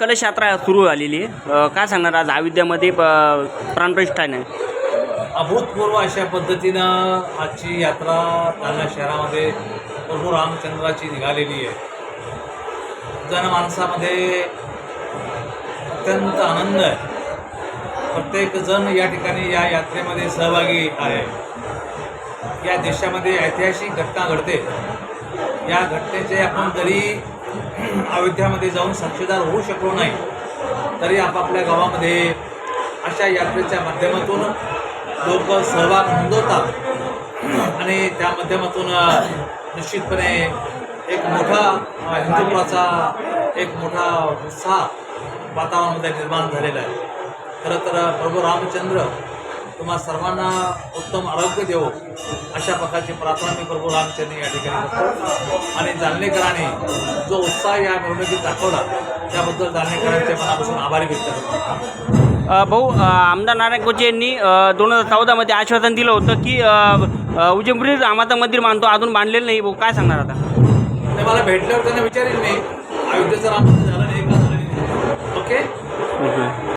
कलश यात्रा सुरू झालेली आहे. काय सांगणार आज अयोध्यामध्ये प- प्राणप्रतिष्ठान आहे. अभूतपूर्व अशा पद्धतीनं आजची यात्रा जालना शहरामध्ये प्रभू रामचंद्राची निघालेली आहे. जनमानसामध्ये अत्यंत आनंद आहे. प्रत्येक जण या ठिकाणी या यात्रेमध्ये सहभागी आहे. या देशामध्ये ऐतिहासिक घटना घडते. या घटनेचे आपण जरी अयोध्यामध्ये जाऊन साक्षीदार होऊ शकलो नाही तरी आपापल्या गावामध्ये अशा यात्रेच्या माध्यमातून लोक सहभाग नोंदवतात. आणि त्या माध्यमातून निश्चितपणे एक मोठा हिंदुत्वाचा एक मोठा उत्साह वातावरणामध्ये निर्माण झालेला आहे. खरं तर प्रभू रामचंद्र तुम्हा सर्वांना उत्तम आरोग्य देवो अशा प्रकारची प्रार्थना मी प्रभू रामचंद्र या ठिकाणी जालनेकरांनी जो उत्साह या मिरवणुकीत दाखवला त्याबद्दल जालनेकरांचे मनापासून आभारी व्यक्त करतो. भाऊ आमदार नारायण कोचे यांनी दोन हजार चौदामध्ये आश्वासन दिलं होतं की उजमपुरी रामाचं मंदिर मानतो अजून बांधलेलं नाही. भाऊ काय सांगणार आता? ते मला भेटल्यावर त्यांना विचारेल मी अयोध्येचं राम मंदिर झालं नाही का?